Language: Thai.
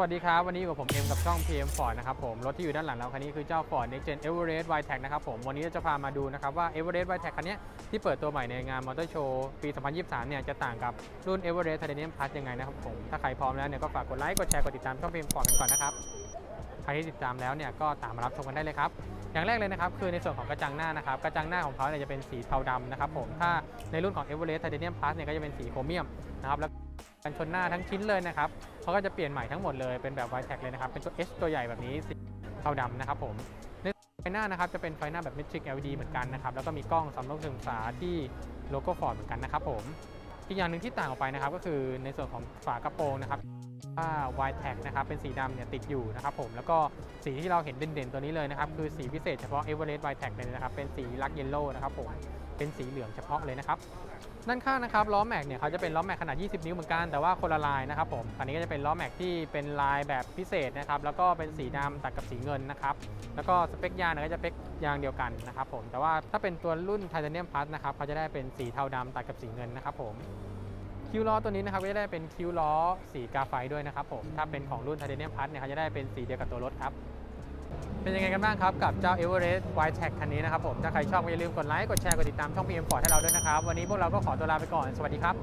วัสดีครับ วันนี้อยู่กับผมเอ็มกับช่อง PM Ford นะครับผม รถที่อยู่ด้านหลังเราคันนี้คือเจ้า Ford Next Gen Everest w i t e c นะครับผม วันนี้จะพามาดูนะครับว่า Everest w i t e c คันนี้ที่เปิดตัวใหม่ในงานมอเตอร์โชว์ปี 2023 เนี่ยจะต่างกับรุ่น Everest Titanium Plus ยังไงนะครับผม ถ้าใครพร้อมแล้วเนี่ยก็ฝากกดไลค์ กดแชร์ กดติดตามช่อง PM Ford กันก่อนนะครับ รที่ติดตามแล้วเนี่ยก็ตามมารับชมกันได้เลยครับ อย่างแรกเลยนะครับคือในส่วนของกระจังหน้านะครับกระจังหน้าของเขาเนี่ยจะเป็นสีเทาดำนะครับผมถ้าในรุ่นของ Everest Titanium Plus เนี่ยก็จะเป็นสีโครเมียมนะครับแล้วกันชนหน้าทั้งชิ้นเลยนะครับเขาก็จะเปลี่ยนใหม่ทั้งหมดเลยเป็นแบบ y t e c เลยนะครับเป็นตัว H ตัวใหญ่แบบนี้สีเทาดำนะครับผมในไฟหน้านะครับจะเป็นไฟหน้าแบบ Matrix LED เหมือนกันนะครับแล้วก็มีกล้องสำรองศึกษาที่โลโก้ Ford เหมือนกันนะครับผมอีกอย่างหนึ่งที่ต่างออกไปนะครับก็คือในส่วนของฝากระโปรงนะครับ ว่า y t e c นะครับเป็นสีดำเนี่ยติดอยู่นะครับผมแล้วก็สีที่เราเห็นเด่นๆตัวนี้เลยนะครับคือสีพิเศษเฉพาะ Everest y t e c เลยนะครับเป็นสีลักเยลโล่นะครับผมเป็นสีเหลืองเฉพาะเลยนะครับด้านข้างนะครับล้อแม็กเนี่ยเขาจะเป็นล้อแม็กขนาด 20 นิ้วเหมือนกันแต่ว่าคนละลายนะครับผมอันนี้ก็จะเป็นล้อแม็กที่เป็นลายแบบพิเศษนะครับแล้วก็เป็นสีดำตัดกับสีเงินนะครับแล้วก็สเปคยางเนี่ยก็จะเป็นยางเดียวกันนะครับผมแต่ว่าถ้าเป็นตัวรุ่น Titanium Plus นะครับเขาจะได้เป็นสีเทาดำตัดกับสีเงินนะครับผม คิ้วล้อตัวนี้นะครับก็จะได้เป็นคิ้วล้อสีกาไฟด้วยนะครับผมถ้าเป็นของรุ่นไทเทเนียมพัทเนี่ยเขาจะได้เป็นสีเดียวกับตัวรถครับ เป็นยังไงกันบ้างครับ กับเจ้า Everest White Tag คันนี้นะครับผมถ้าใครชอบก็อย่าลืมกดไลค์กดแชร์กดติดตามช่อง PM Ford ให้เราด้วยนะครับ วันนี้พวกเราก็ขอตัวลาไปก่อนสวัสดีครับ